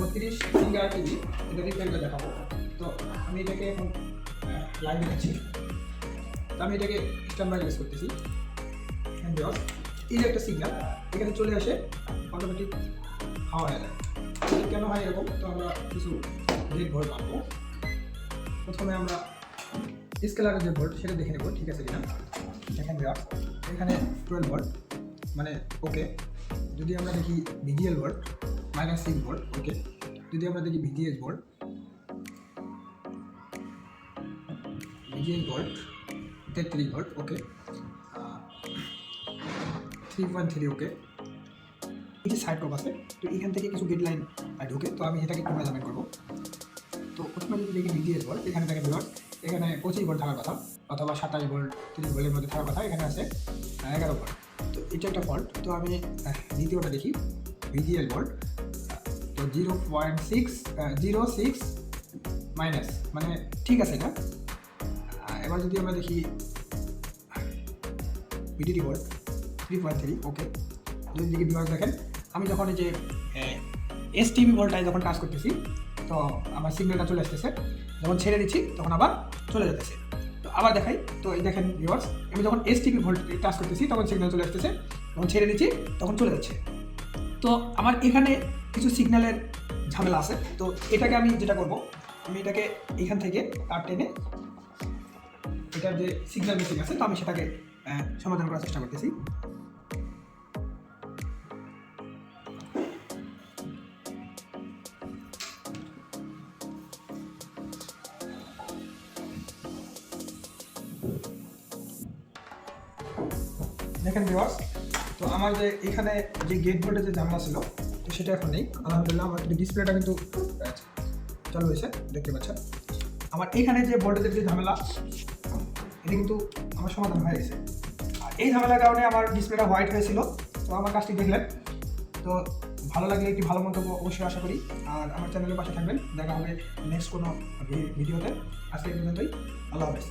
বত্রিশ finger TV এটা repair দেখাবো। তো আমি এটাকে এখন লাইভে নিচ্ছি তো আমি এটাকে স্ট্যান্ড বাই ইউজ করতেছি। And এই যে একটা সিগন্যাল এখানে চলে আসে অটোমেটিক হাওয়া যায় কেন হয় এরকম? তো আমরা কিছু রেড ভোল্ট মারবো প্রথমে আমরা স্কেলারের যে ভোল্ট সেটা দেখে নেব, ঠিক আছে কিনা? এখানে দেওয়া এখানে টুয়েলভ ভোল্ট মানে ওকে যদি আমরা দেখি VGL volt minus six volt okay যদি আমরা দেখি ভিজিএস ভোল্ট ভিজিএস ভোল্ট তেত্রিশ volt okay three point three okay এই যে সাইড টপ আছে, তো এখান থেকে কিছু গেট লাইন ঢুকে, তো আমি এটাকে একটু মেজারমেন্ট করব। তো প্রথমে যদি দেখি ভিজিএস ভোল্ট এখানে থাকে বিভাগ এখানে পঁচিশ ভোল্ট থাকার কথা, অথবা সাতাশ ভোল্ট তিরিশ ভোল্টের মধ্যে থাকার কথা, এখানে আছে এগারো ভোল্ট তো এটা একটা ফল্ট তো আমি দ্বিতীয়টা দেখি ভিজিএল ভোল্ট তো zero point six zero six minus মানে ঠিক আছে এটা। এবার যদি আমরা দেখি VDD volt three point three okay যদি দিকে বিভাগ দেখেন, আমি যখন এই যে এস টিভি ভোল্টায় যখন কাজ করতেছি, তো আমার সিগন্যালটা চলে আসতেছে। যখন ছেড়ে দিচ্ছি, তখন আবার চলে যেতেছে তো আবার দেখাই, তো এই দেখেন ভিউয়ার্স আমি যখন এস টিভি ভোল্ট টাচ করতেছি, তখন সিগন্যাল চলে আসতেছে। যখন ছেড়ে দিচ্ছি, তখন চলে যাচ্ছে। তো আমার এখানে কিছু সিগন্যালের ঝামেলা আছে। তো এটাকে আমি যেটা করব, আমি এটাকে এখান থেকে তার টেনে এটার যে সিগন্যাল মিসিং আছে, তো আমি সেটাকে সমাধান করার চেষ্টা করতেছি। দেখেন ভিউয়ার্স তো আমার যে এখানে যে গেট বোর্ডে যে ঝামেলা ছিল, তো সেটা এখন নেই। আলহামদুলিল্লাহ আমার ডিসপ্লেটা কিন্তু চালু হয়েছে দেখতে পাচ্ছেন আমার এখানে যে ভোল্টেজের যে ঝামেলা, এটা কিন্তু আমার সমাধান হয়ে গেছে। আর এই ঝামেলার কারণে আমার ডিসপ্লেটা হোয়াইট হয়েছিল তো আমার কাজটি দেখলেন। তো ভালো লাগলে একটি ভালো মন্তব্য অবশ্যই আশা করি। আর আমার চ্যানেলের পাশে থাকবেন। দেখা হবে নেক্সট কোনো ভিডিওতে। আজকে পর্যন্তই। আল্লাহ হাফেজ।